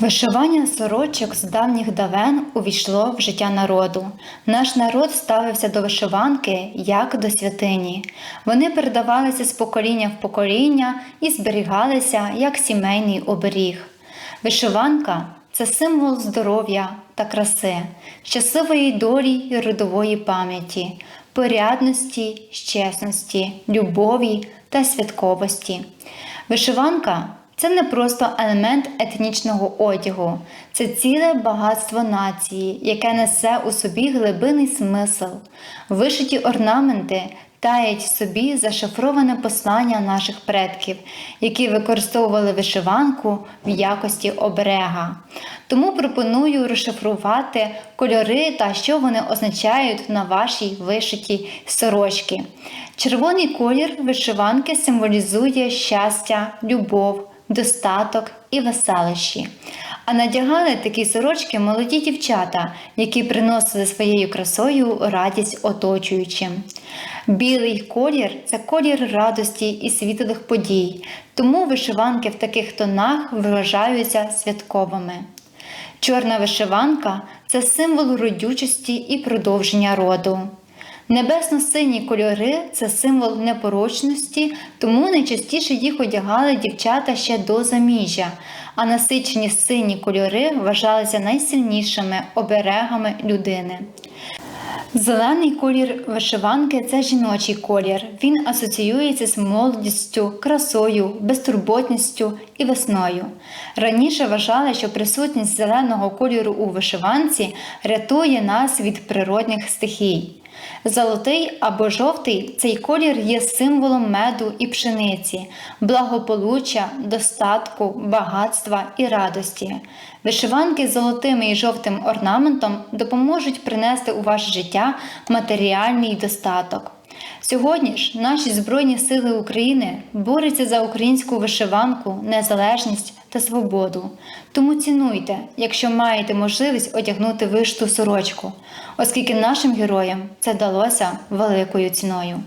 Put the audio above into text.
Вишивання сорочок з давніх давен увійшло в життя народу. Наш народ ставився до вишиванки як до святині. Вони передавалися з покоління в покоління і зберігалися як сімейний оберіг. Вишиванка це символ здоров'я та краси, щасливої долі і родової пам'яті, порядності, чесності, любові та святковості. Вишиванка це не просто елемент етнічного одягу, це ціле багатство нації, яке несе у собі глибинний смисл. Вишиті орнаменти таять в собі зашифроване послання наших предків, які використовували вишиванку в якості оберега. Тому пропоную розшифрувати кольори та що вони означають на вашій вишитій сорочці. Червоний колір вишиванки символізує щастя, любов, достаток і веселощі. А надягали такі сорочки молоді дівчата, які приносили своєю красою радість оточуючим. Білий колір це колір радості і світлих подій, тому вишиванки в таких тонах вважаються святковими. Чорна вишиванка це символ родючості і продовження роду. Небесно-сині кольори це символ непорочності, тому найчастіше їх одягали дівчата ще до заміжжя, а насичені сині кольори вважалися найсильнішими оберегами людини. Зелений колір вишиванки це жіночий колір. Він асоціюється з молодістю, красою, безтурботністю і весною. Раніше вважали, що присутність зеленого кольору у вишиванці рятує нас від природних стихій. Золотий або жовтий цей колір є символом меду і пшениці, благополуччя, достатку, багатства і радості. Вишиванки з золотим і жовтим орнаментом допоможуть принести у ваше життя матеріальний достаток. Сьогодні ж наші Збройні Сили України борються за українську вишиванку, незалежність та свободу. Тому цінуйте, якщо маєте можливість одягнути вишту сорочку, оскільки нашим героям це далося великою ціною.